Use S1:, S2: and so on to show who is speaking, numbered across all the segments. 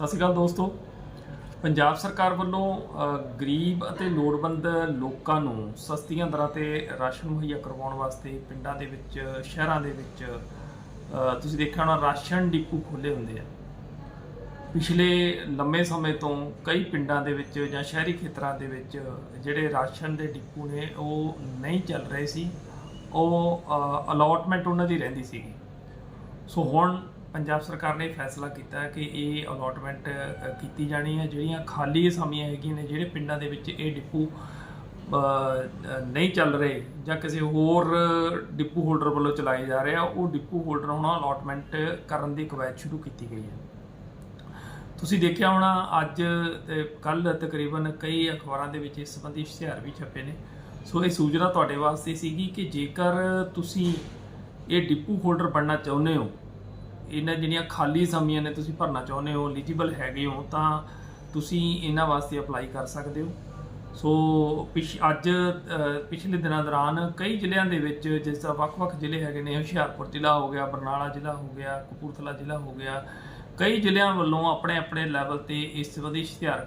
S1: ਸਤਿ ਸ਼੍ਰੀ ਅਕਾਲ ਦੋਸਤੋ। ਪੰਜਾਬ ਸਰਕਾਰ ਵੱਲੋਂ ਗਰੀਬ ਅਤੇ ਲੋੜਵੰਦ ਲੋਕਾਂ ਨੂੰ ਸਸਤੀਆਂ ਦਰਾਂ ਤੇ ਰਾਸ਼ਨ ਮੁਹੱਈਆ ਕਰਵਾਉਣ ਵਾਸਤੇ ਪਿੰਡਾਂ ਦੇ ਵਿੱਚ, ਸ਼ਹਿਰਾਂ ਦੇ ਵਿੱਚ ਤੁਸੀਂ ਦੇਖਿਆ ਹੋਣਾ ਰਾਸ਼ਨ ਡਿਪੂ ਖੋਲੇ ਹੁੰਦੇ ਆ। ਪਿਛਲੇ ਲੰਮੇ ਸਮੇਂ ਤੋਂ ਕਈ ਪਿੰਡਾਂ ਦੇ ਵਿੱਚ ਜਾਂ ਸ਼ਹਿਰੀ ਖੇਤਰਾਂ ਦੇ ਵਿੱਚ ਜਿਹੜੇ ਰਾਸ਼ਨ ਦੇ ਡਿਪੂ ਨੇ, ਉਹ ਨਹੀਂ ਚੱਲ ਰਹੇ ਸੀ। ਉਹ ਅਲਾਟਮੈਂਟ ਉਹਨਾਂ ਦੀ ਰਹਿੰਦੀ ਸੀਗੀ। ਸੋ ਹੁਣ ਪੰਜਾਬ ਸਰਕਾਰ ਨੇ ਫੈਸਲਾ ਕੀਤਾ ਕਿ ਇਹ ਅਲਾਟਮੈਂਟ ਕੀਤੀ ਜਾਣੀ ਹੈ। ਜਿਹੜੀਆਂ ਖਾਲੀ ਅਸਾਮੀਆਂ ਹੈਗੀਆਂ ਨੇ, ਜਿਹੜੇ ਪਿੰਡਾਂ ਦੇ ਵਿੱਚ ਇਹ ਡਿਪੂ ਨਹੀਂ ਚੱਲ ਰਹੇ ਜਾਂ ਕਿਸੇ ਹੋਰ ਡਿਪੂ ਹੋਲਡਰ ਵੱਲੋਂ ਚਲਾਏ ਜਾ ਰਹੇ ਆ, ਉਹ ਡਿਪੂ ਹੋਲਡਰ ਹੁਣ ਅਲਾਟਮੈਂਟ ਕਰਨ ਦੀ ਕਵਾਇਦ ਸ਼ੁਰੂ ਕੀਤੀ ਗਈ ਹੈ। ਤੁਸੀਂ ਦੇਖਿਆ ਹੋਣਾ, ਅੱਜ ਤੇ ਕੱਲ ਤਕਰੀਬਨ ਕਈ ਅਖਬਾਰਾਂ ਦੇ ਵਿੱਚ ਇਸ ਸੰਬੰਧੀ ਇਸ਼ਤਿਹਾਰ ਵੀ ਛਪੇ ਨੇ। ਸੋ ਇਹ ਸੂਚਨਾ ਤੁਹਾਡੇ ਵਾਸਤੇ ਸੀਗੀ ਕਿ ਜੇਕਰ ਤੁਸੀਂ ਇਹ ਡਿਪੂ ਹੋਲਡਰ ਬਣਨਾ ਚਾਹੁੰਦੇ ਹੋ ਇਹਨਾਂ ਜਿਹੜੀਆਂ ਖਾਲੀ ਸਮੀਆਂ ਨੇ ਤੁਸੀਂ ਭਰਨਾ ਚਾਹੁੰਦੇ ਹੋ ਐਲੀਜੀਬਲ ਹੈਗੇ ਹੋ, ਤਾਂ ਤੁਸੀਂ ਇਹਨਾਂ ਵਾਸਤੇ ਅਪਲਾਈ ਕਰ ਸਕਦੇ ਹੋ। ਸੋ ਪਿਛ, ਅੱਜ ਪਿਛਲੇ ਦਿਨਾਂ ਦੌਰਾਨ ਕਈ ਜ਼ਿਲ੍ਹਿਆਂ ਦੇ ਵਿੱਚ ਜਿਸ ਤਰ੍ਹਾਂ ਵੱਖ-ਵੱਖ ਜ਼ਿਲ੍ਹੇ ਹੈਗੇ ਨੇ, ਹੁਸ਼ਿਆਰਪੁਰ ਜ਼ਿਲ੍ਹਾ ਹੋ ਗਿਆ, ਬਰਨਾਲਾ ਜ਼ਿਲ੍ਹਾ ਹੋ ਗਿਆ, ਕਪੂਰਥਲਾ ਜ਼ਿਲ੍ਹਾ ਹੋ ਗਿਆ, ਕਈ ਜ਼ਿਲ੍ਹਿਆਂ ਵੱਲੋਂ ਆਪਣੇ ਆਪਣੇ ਲੈਵਲ ਤੇ ਇਸ ਸੰਬੰਧੀ ਇਸ਼ਤਿਹਾਰ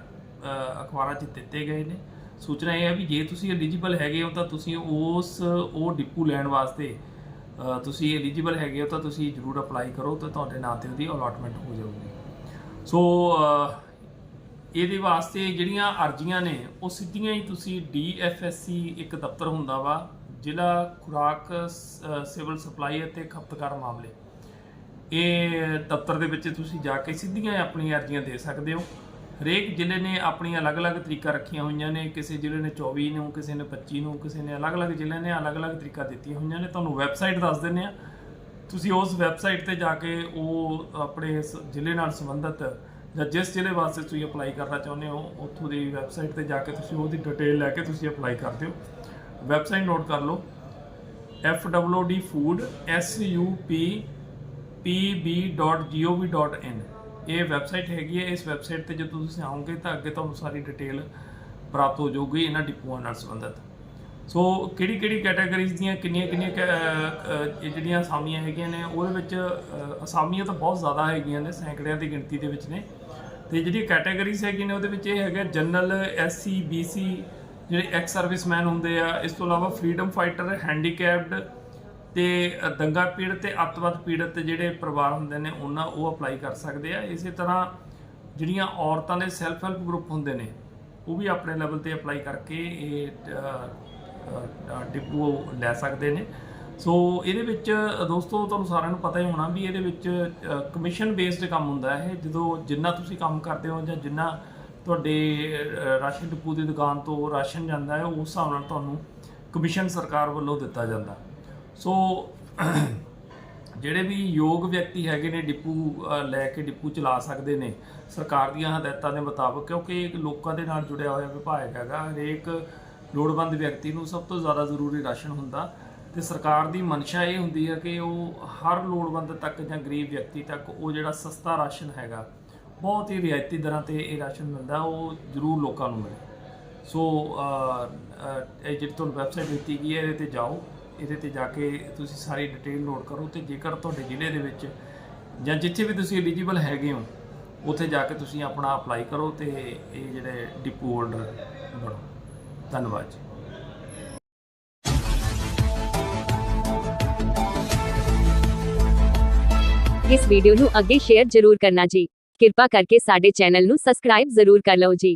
S1: ਅਖਬਾਰਾਂ 'ਚ ਦਿੱਤੇ ਗਏ ਨੇ। ਸੂਚਨਾ ਇਹ ਹੈ ਵੀ ਜੇ ਤੁਸੀਂ ਐਲੀਜੀਬਲ ਹੈਗੇ ਹੋ, ਤਾਂ ਤੁਸੀਂ ਉਸ, ਉਹ ਡਿਪੂ ਲੈਣ ਵਾਸਤੇ ਤੁਸੀਂ ਐਲੀਜੀਬਲ ਹੈਗੇ ਹੋ ਤਾਂ ਤੁਸੀਂ ਜਰੂਰ ਅਪਲਾਈ ਕਰੋ ਤਾਂ ਤੁਹਾਡੇ ਨਾਂ ਤੇ ਉਹਦੀ ਅਲਾਟਮੈਂਟ ਹੋ ਜਾਊਗੀ। ਸੋ ਇਹਦੇ ਵਾਸਤੇ ਜਿਹੜੀਆਂ ਅਰਜ਼ੀਆਂ ਨੇ, ਉਹ ਸਿੱਧੀਆਂ ਹੀ ਤੁਸੀਂ ਡੀਐਫਐਸਸੀ ਇੱਕ ਦਫ਼ਤਰ ਹੁੰਦਾ ਵਾ, ਜ਼ਿਲ੍ਹਾ ਖੁਰਾਕ ਸਿਵਲ ਸਪਲਾਈ ਅਤੇ ਖਪਤਕਾਰ ਮਾਮਲੇ। ਇਹ ਦਫ਼ਤਰ ਦੇ ਵਿੱਚ ਤੁਸੀਂ ਜਾ ਕੇ ਸਿੱਧੀਆਂ ਆਪਣੀਆਂ ਅਰਜ਼ੀਆਂ ਦੇ ਸਕਦੇ ਹੋ। ਹਰੇਕ ਜ਼ਿਲ੍ਹੇ ਨੇ ਆਪਣੀਆਂ ਅਲੱਗ-ਅਲੱਗ ਤਰੀਕਾ ਰੱਖੀਆਂ ਹੋਈਆਂ ਨੇ, ਕਿਸੇ ਜ਼ਿਲ੍ਹੇ ਨੇ 24 ਨੂੰ, ਕਿਸੇ ਨੇ 25 ਨੂੰ, ਕਿਸੇ ਨੇ ਅਲੱਗ-ਅਲੱਗ ਜ਼ਿਲ੍ਹੇ ਨੇ ਅਲੱਗ-ਅਲੱਗ ਤਰੀਕਾ ਦਿੱਤੀਆਂ ਹੋਈਆਂ ਨੇ। ਤੁਹਾਨੂੰ ਵੈਬਸਾਈਟ ਦੱਸ ਦਿੰਦੇ ਆ ਤੁਸੀਂ ਉਸ ਵੈਬਸਾਈਟ ਤੇ ਜਾ ਕੇ ਉਹ ਆਪਣੇ ਇਸ ਜ਼ਿਲ੍ਹੇ ਨਾਲ ਸੰਬੰਧਿਤ ਜਾਂ ਜਿਸ ਜ਼ਿਲ੍ਹੇ ਵਾਸਤੇ ਤੁਸੀਂ ਅਪਲਾਈ ਕਰਨਾ ਚਾਹੁੰਦੇ ਹੋ, ਉੱਥੋਂ ਦੀ ਵੈਬਸਾਈਟ ਤੇ ਜਾ ਕੇ ਤੁਸੀਂ ਉਹਦੀ ਡਿਟੇਲ ਲੈ ਕੇ ਤੁਸੀਂ ਅਪਲਾਈ ਕਰ ਦਿਓ ਵੈਬਸਾਈਟ ਨੋਟ ਕਰ ਲਓ। fwd food sup.pb.gov.in ਇਹ ਵੈਬਸਾਈਟ ਹੈਗੀ ਹੈ। ਇਸ ਵੈਬਸਾਈਟ ਤੇ ਜਦੋਂ ਤੁਸੀਂ ਆਓਗੇ ਤਾਂ ਅੱਗੇ ਤੁਹਾਨੂੰ ਸਾਰੀ ਡਿਟੇਲ ਪ੍ਰਾਪਤ ਹੋ ਜਾਊਗੀ ਇਹਨਾਂ ਡਿਪੂਆਂ ਨਾਲ ਸੰਬੰਧਿਤ। ਸੋ ਕਿਹੜੀ ਕਿਹੜੀ ਕੈਟਾਗਰੀਜ਼ ਦੀਆਂ ਕਿੰਨੀਆਂ ਕਿੰਨੀਆਂ ਕੈ- ਇਹ ਜਿਹੜੀਆਂ ਅਸਾਮੀਆਂ ਹੈਗੀਆਂ ਨੇ, ਉਹਦੇ ਵਿੱਚ ਅਸਾਮੀਆਂ ਤਾਂ ਬਹੁਤ ਜ਼ਿਆਦਾ ਹੈਗੀਆਂ ਨੇ, ਸੈਂਕੜਿਆਂ ਦੀ ਗਿਣਤੀ ਦੇ ਵਿੱਚ ਨੇ। ਤੇ ਜਿਹੜੀ ਕੈਟਾਗਰੀਜ਼ ਹੈਗੀਆਂ ਨੇ, ਉਹਦੇ ਵਿੱਚ ਇਹ ਹੈਗਾ ਜਨਰਲ ਐਸਸੀ ਬੀਸੀ ਜਿਹੜੇ ਐਕਸ ਸਰਵਿਸਮੈਨ ਹੁੰਦੇ ਆ, ਇਸ ਤੋਂ ਇਲਾਵਾ ਫਰੀडम ਫਾਈਟਰ ਹੈਂਡੀਕੈਪਡ ਤੇ ਦੰਗਾ ਪੀੜਤ ਤੇ ਅੱਤਵਾਦ ਪੀੜਤ ਜਿਹੜੇ ਪਰਿਵਾਰ ਹੁੰਦੇ ਨੇ ਉਹਨਾਂ ਉਹ ਅਪਲਾਈ ਕਰ ਸਕਦੇ ਆ। ਇਸੇ ਤਰ੍ਹਾਂ ਜਿਹੜੀਆਂ ਔਰਤਾਂ ਦੇ ਸੈਲਫ ਹੈਲਪ ਗਰੁੱਪ ਹੁੰਦੇ ਨੇ ਉਹ ਵੀ ਆਪਣੇ ਲੈਵਲ ਤੇ ਅਪਲਾਈ ਕਰਕੇ ਇਹ ਅ, ਅ, ਡਿਪੂ ਲੈ ਸਕਦੇ ਨੇ। ਸੋ ਇਹਦੇ ਵਿੱਚ ਦੋਸਤੋ ਤੁਹਾਨੂੰ ਸਾਰਿਆਂ ਨੂੰ ਪਤਾ ਹੀ ਹੋਣਾ ਵੀ ਇਹਦੇ ਵਿੱਚ ਕਮਿਸ਼ਨ ਬੇਸਡ ਕੰਮ ਹੁੰਦਾ ਹੈ ਜਦੋਂ ਜਿੰਨਾ ਤੁਸੀਂ ਕੰਮ ਕਰਦੇ ਹੋ ਜਾਂ ਜਿੰਨਾ ਤੁਹਾਡੇ ਰਾਸ਼ਨ ਡਿਪੂ ਦੀ ਦੁਕਾਨ ਤੋਂ ਰਾਸ਼ਨ ਜਾਂਦਾ ਹੈ ਉਸ ਹਿਸਾਬ ਨਾਲ ਤੁਹਾਨੂੰ ਕਮਿਸ਼ਨ ਸਰਕਾਰ ਵੱਲੋਂ ਦਿੱਤਾ ਜਾਂਦਾ। ਸੋ ਜਿਹੜੇ ਵੀ ਯੋਗ ਵਿਅਕਤੀ ਹੈਗੇ ਨੇ, ਡਿਪੂ ਲੈ ਕੇ ਡਿਪੂ ਚਲਾ ਸਕਦੇ ਨੇ, ਸਰਕਾਰ ਦੀਆਂ ਹਦਾਇਤਾਂ ਦੇ ਮੁਤਾਬਕ, ਕਿਉਂਕਿ ਇਹ ਲੋਕਾਂ ਦੇ ਨਾਲ ਜੁੜਿਆ ਹੋਇਆ ਵਿਭਾਗ ਹੈਗਾ, ਹਰੇਕ ਲੋੜਵੰਦ ਵਿਅਕਤੀ ਨੂੰ ਸਭ ਤੋਂ ਜ਼ਿਆਦਾ ਜ਼ਰੂਰੀ ਰਾਸ਼ਨ ਹੁੰਦਾ। ਤੇ ਸਰਕਾਰ ਦੀ ਮਨਸ਼ਾ ਇਹ ਹੁੰਦੀ ਹੈ ਕਿ ਉਹ ਹਰ ਲੋੜਵੰਦ ਤੱਕ ਜਾਂ ਗਰੀਬ ਵਿਅਕਤੀ ਤੱਕ ਉਹ ਜਿਹੜਾ ਸਸਤਾ ਰਾਸ਼ਨ ਹੈਗਾ, ਬਹੁਤ ਹੀ ਰਿਆਇਤੀ ਦਰਾਂ ਤੇ ਇਹ ਰਾਸ਼ਨ ਮਿਲਦਾ, ਉਹ ਜ਼ਰੂਰ ਲੋਕਾਂ ਨੂੰ ਮਿਲੇ। ਸੋ ਇਹ ਜਿਹੜੀ ਤੁਹਾਨੂੰ ਵੈਬਸਾਈਟ ਦਿੱਤੀ ਗਈ ਹੈ, ਇਹਦੇ ਤੇ ਜਾਓ। ਇਹਦੇ ਤੇ ਜਾ ਕੇ ਤੁਸੀਂ ਸਾਰੀ ਡਿਟੇਲ ਨੋਟ ਕਰੋ ਤੇ ਜੇਕਰ ਤੁਹਾਡੇ ਜ਼ਿਲ੍ਹੇ ਦੇ ਵਿੱਚ ਜਾਂ ਜਿੱਥੇ ਵੀ ਤੁਸੀਂ ਐਲੀਜੀਬਲ ਹੈਗੇ ਹੋ, ਉੱਥੇ ਜਾ ਕੇ ਤੁਸੀਂ ਆਪਣਾ ਅਪਲਾਈ ਕਰੋ ਤੇ ਇਹ ਜਿਹੜੇ ਡਿਪੂ ਹੋਲਡਰ ਬਣੋ। ਧੰਨਵਾਦ ਜੀ।
S2: ਇਸ ਵੀਡੀਓ ਨੂੰ ਅੱਗੇ ਸ਼ੇਅਰ ਜ਼ਰੂਰ ਕਰਨਾ ਜੀ। ਕਿਰਪਾ ਕਰਕੇ ਸਾਡੇ ਚੈਨਲ ਨੂੰ ਸਬਸਕ੍ਰਾਈਬ ਜ਼ਰੂਰ ਕਰ ਲਓ ਜੀ।